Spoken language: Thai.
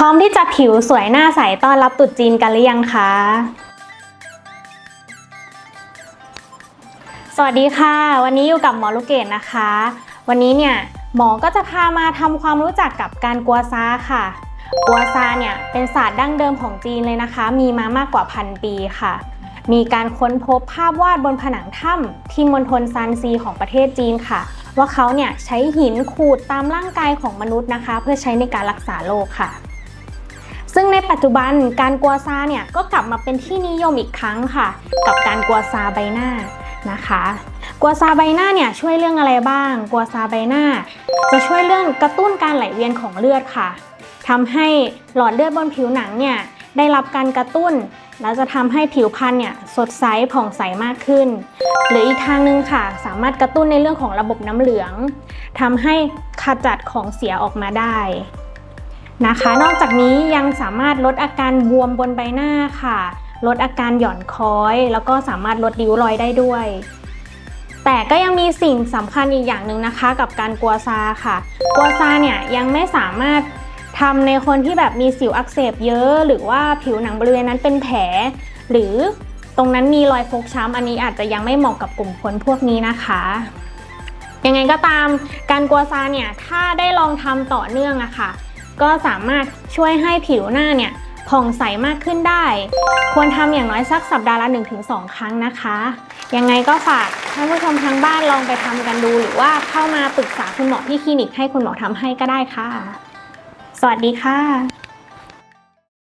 ร้อมที่จะผิวสวยหน้าใสต้อนรับตรุษจีนกันหรือยังคะ สวัสดีค่ะ วันนี้อยู่กับหมอลูกเกดนะคะ วันนี้เนี่ยหมอก็จะพามาทำความรู้จักกับการกัวซาค่ะ กัวซาเนี่ยเป็นศาสตร์ดั้งเดิมของจีนเลยนะคะ มีมามากกว่าพันปีค่ะ มีการค้นพบภาพวาดบนผนังถ้ำที่มณฑลซานซีของประเทศจีนค่ะ ว่าเขาเนี่ยใช้หินขูดตามร่างกายของมนุษย์นะคะ เพื่อใช้ในการรักษาโรคค่ะ ปัจจุบันการกัวซาเนี่ยก็กลับมาเป็นที่นิยมอีกครั้งค่ะ กับการกัวซาใบหน้านะคะกัวซาใบหน้าเนี่ยช่วยเรื่องอะไรบ้างกัวซาใบหน้า จะช่วยเรื่องกระตุ้นการไหลเวียนของเลือดค่ะทำให้หลอดเลือดบนผิวหนังเนี่ยได้รับการกระตุ้น แล้วจะทำให้ผิวพรรณเนี่ยสดใสผ่องใสมากขึ้น หรืออีกทางหนึ่งค่ะ สามารถกระตุ้นในเรื่องของระบบน้ำเหลืองทำให้ขจัดของเสียออกมาได้ นะคะ นอกจากนี้ยังสามารถลดอาการบวมบนใบหน้าค่ะ ลดอาการหย่อนคล้อย แล้วก็สามารถลดริ้วรอยได้ด้วย แต่ก็ยังมีสิ่งสำคัญอีกอย่างหนึ่งนะคะ กับการกัวซาค่ะ กัวซาเนี่ยยังไม่สามารถทำในคนที่แบบมีสิวอักเสบเยอะ หรือว่าผิวหนังบริเวณนั้นเป็นแผล หรือตรงนั้นมีรอยฟกช้ำอันนี้อาจจะยังไม่เหมาะกับกลุ่มคนพวกนี้นะคะยังไงก็ตามการกัวซาเนี่ยถ้าได้ลองทำต่อเนื่องอะค่ะ ก็สามารถช่วยให้ผิวหน้าเนี่ยผ่องใสมากขึ้นได้ ควรทำอย่างน้อยสักสัปดาห์ละ 1-2 ครั้งนะคะ ยังไงก็ฝากท่านผู้ชมทางบ้านลองไปทำกันดู หรือว่าเข้ามาปรึกษาคุณหมอที่คลินิกให้คุณหมอทำให้ก็ได้ค่ะ สวัสดีค่ะ